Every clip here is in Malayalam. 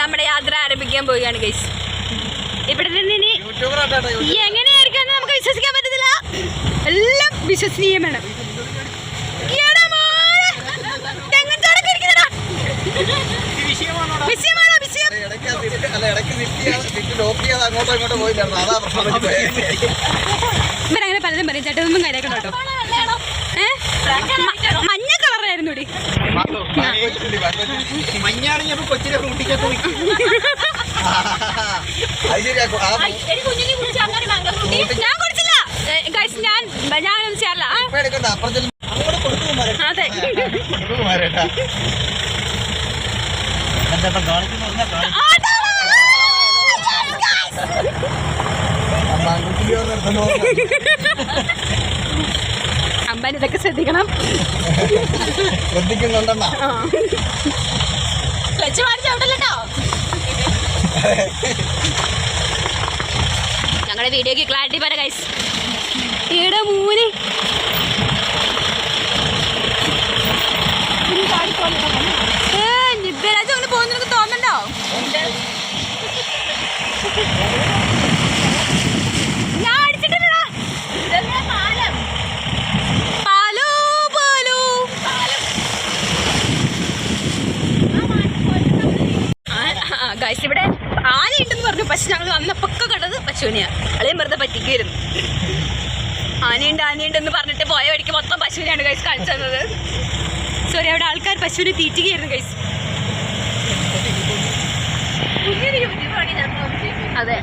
നമ്മുടെ യാത്ര ആരംഭിക്കാൻ പോവുകയാണ് ഗൈസ് ഇവിടെ നിന്ന് ഇനി എങ്ങനെയായിരിക്കും നമുക്ക് വിശ്വസിക്കാൻ പറ്റത്തില്ല. എല്ലാം വിശ്വസനീയമാണ്. വിഷയമാണോ? ഇവരങ്ങനെ പലതും പറയും. ചേട്ടാ ഒന്നും കാര്യമാക്കണം കേട്ടോ മഞ്ഞ കളറായിരുന്നു ഇടി. മഞ്ഞാണെങ്കിൽ കൊച്ചിനെ കൂട്ടിക്കത്ത് ഞാൻ കുടിച്ചില്ല. ഗൈസ് ഞാൻ ചെയ്യാറില്ല. എടുക്കണ്ട അങ്ങോട്ട് കൊടുത്തു അതെ. ചേട്ടൻ ഇതൊക്കെ ശ്രദ്ധിക്കണം ശ്രദ്ധിക്കുന്നുണ്ടെന്നാ ഞങ്ങളുടെ വീഡിയോക്ക് ക്ലാരിറ്റി പറ ഗൈസ് ഈടെ മൂന്ന് നിബ്ബരാജ് ഒന്ന് പോകുന്ന നിനക്ക് തോന്നണ്ടോ ഞാൻ അടിച്ചിട്ടില്ലടാ പാലോ പാലോ ഗൈസ് ഇവിടെ ആനയുണ്ടെന്ന് പറഞ്ഞു. പക്ഷെ ഞങ്ങൾ വന്നപ്പൊക്കെ കണ്ടത് പശുവിനെയാ. അളിയും വെറുതെ പറ്റിക്കായിരുന്നു ആനയുണ്ട് ആനയുണ്ടെന്ന് പറഞ്ഞിട്ട് പോയ വഴിക്ക് മൊത്തം പശുവിനെയാണ് ഗൈസ് കാണിച്ചു സോറി അവിടെ ആൾക്കാർ പശുവിനെ തീറ്റുകയായിരുന്നു ഗൈസ് അതെ!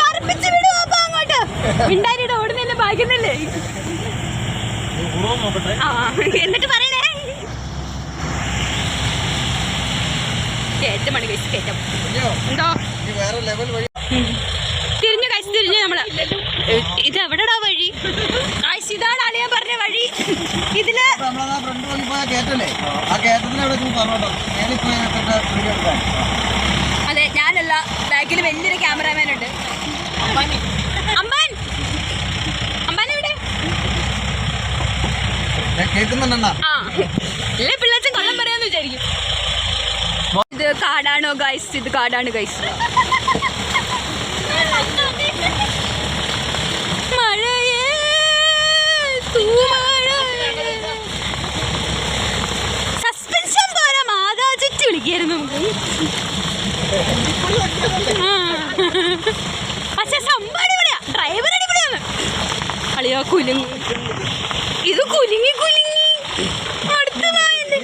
പറപ്പിച്ച് വിടുവോ അപ്പൊ അങ്ങോട്ട്. മിണ്ടാരിയുടെ ഓടുന്നില്ല ഭാഗ്യുന്നല്ലേ? ആ എന്നിട്ട് പറയണേ? കയറ്റമാണ് കഴിച്ച് കയറ്റം എന്തോ? തിരിഞ്ഞു കഴിച്ച് തിരിഞ്ഞു നമ്മൾ. ഇത് എവിടെടാ വഴി? കാശ് ഇതാണ് അളിയ പറഞ്ഞ വഴി. ഇതിൽ ആ നിങ്ങൾ പറഞ്ഞോട്ടോ. മേളിൽ പോയി വീഡിയോ എടുക്കാൻ അതെ ഞാനല്ല ബാക്കിൽ വലിയൊരു ക്യാമറാമാൻ ഉണ്ട്. അമ്പാൻ! അമ്പാൻ എവിടെ? ഞാൻ കേൾക്കുന്നുണ്ടെന്നാ ആ. അല്ലേ പിള്ളേച്ചൻ കള്ളം പറയാന്ന് വിചാരിക്കും. ഇത് കാടാണോ ഗൈസ് ഇത് കാടാണ് ഗൈസ് മഴയേ ചുറ്റി വിളിക്കായിരുന്നു നമുക്ക്. പക്ഷെ സംഭവം ഡ്രൈവർ അടിപൊളിയാണ് അളിയോ കുലുങ്ങി. ഇത് കുലുങ്ങി കുലുങ്ങി. അടുത്ത ഇത്.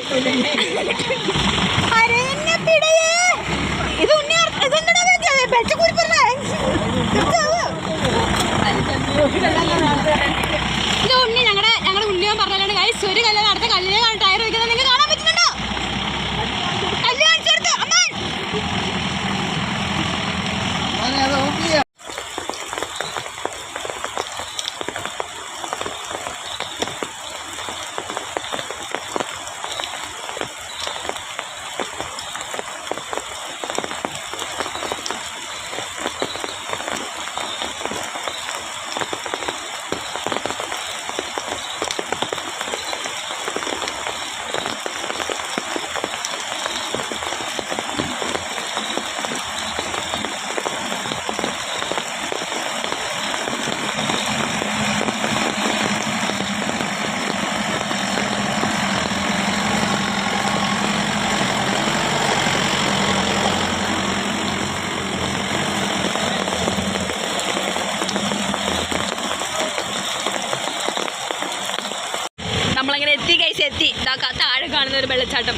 ഇത് ഞങ്ങളുടെ ഞങ്ങളുടെ ഉണ്ണിയോ പറഞ്ഞാലാണ് ഗൈസ് ഒരു കല്ല് വെള്ളച്ചാട്ടം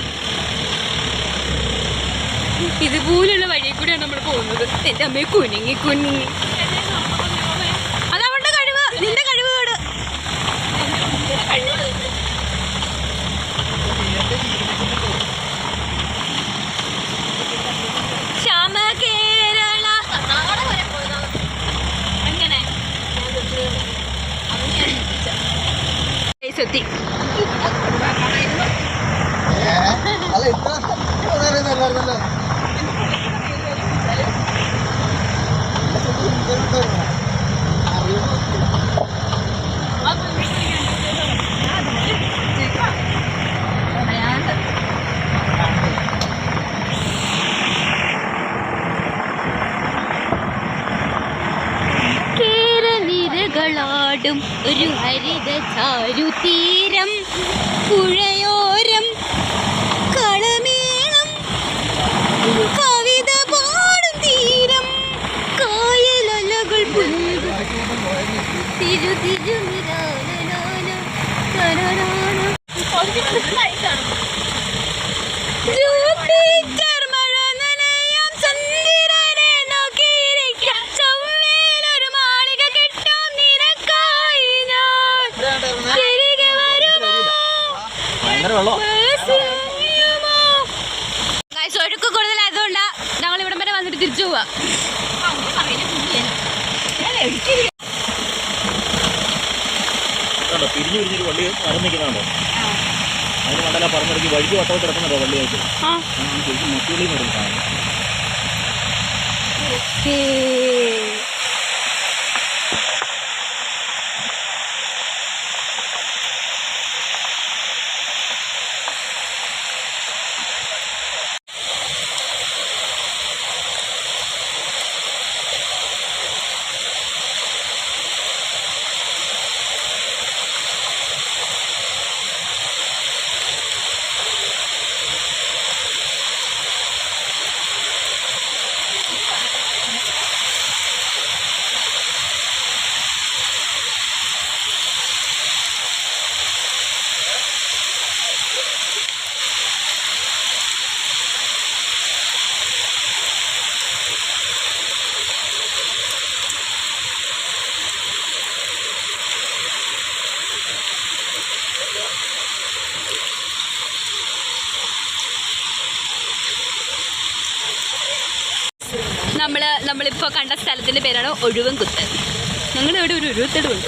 ഇതുപോലുള്ള വഴിയിൽ കൂടെയാണ് നമ്മൾ പോകുന്നത്. എന്റെ അമ്മയെ കുനിങ്ങി കുനിങ്ങി. അതവളുടെ കഴിവ് നിന്റെ കഴിവ് കേട്. എത്തി ചുറ്റും ഒരു ഹരിതചാരു തീരം പുഴ അവർ മണ്ടല പറഞ്ഞിടയ്ക്ക് വഴിക്ക് വട്ടോട്ട് കിടക്കുന്നുണ്ടോ വള്ളിയായിട്ട്. ശരിക്കും മുട്ടുകളിൽ നിന്ന് നമ്മൾ നമ്മളിപ്പോൾ കണ്ട സ്ഥലത്തിന്റെ പേരാണ് ഒഴുവൻ കുത്ത് ഞങ്ങളിവിടെ ഇവിടെ ഒരു ഉരുത്തടുണ്ട്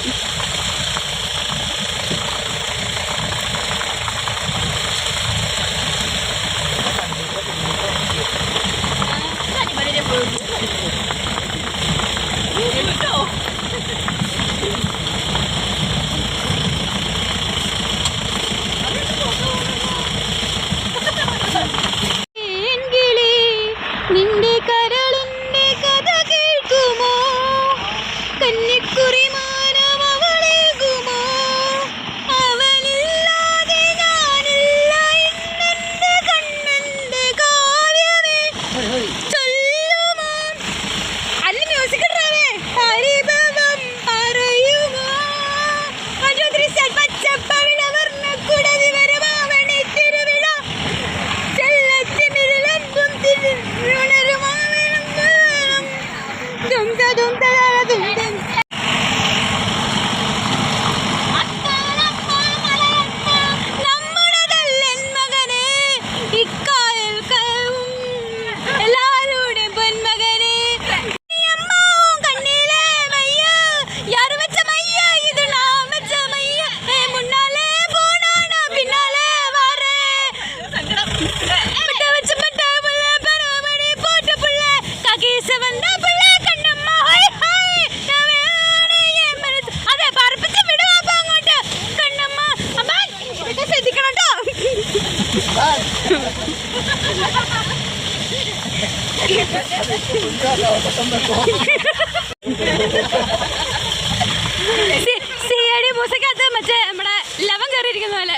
സി ഐ ഡി മൂസക്കകത്ത് മറ്റേ നമ്മുടെ ലവൻ കയറിയിരിക്കുന്ന പോലെ.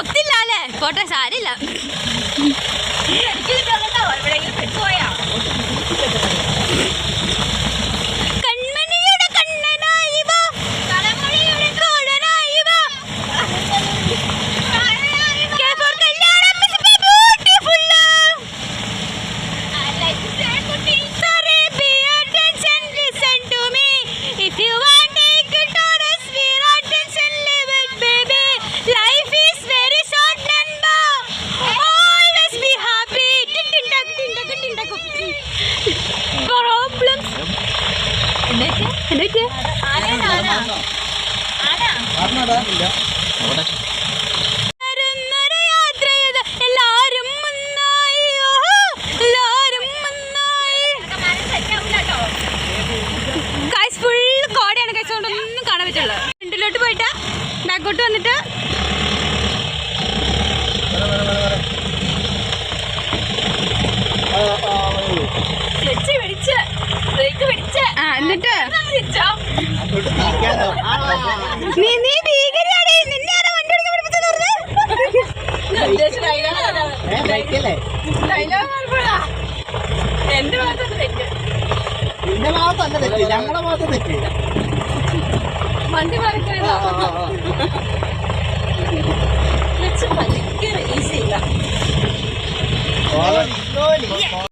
ഒത്തില്ല അല്ലേ പോട്ടെ സാരില്ല. പ്രോബ്ലംസ് എന്തൊക്കെ എന്തൊക്കെ ഫുൾ കോടയാണ് കഴിച്ചുകൊണ്ടൊന്നും കാണാൻ പറ്റുള്ളൂ ഫ്രണ്ടിലോട്ട് പോയിട്ട്. ബാക്കോട്ട് വന്നിട്ട് ആ എന്നിട്ട്? നീ നീ ഭീകരിയാടേ. നിന്നെ ആരാ വണ്ടി ഓടിക്കാൻ പഠിപ്പിച്ചത് എന്റെ ഭാഗത്ത് തെറ്റ് നിന്റെ ഭാഗത്തല്ല തെറ്റ് ഞങ്ങളുടെ ഭാഗത്ത് തെറ്റ് വണ്ടി മറിക്കണോ ഭയങ്കര ഈസിയില്ല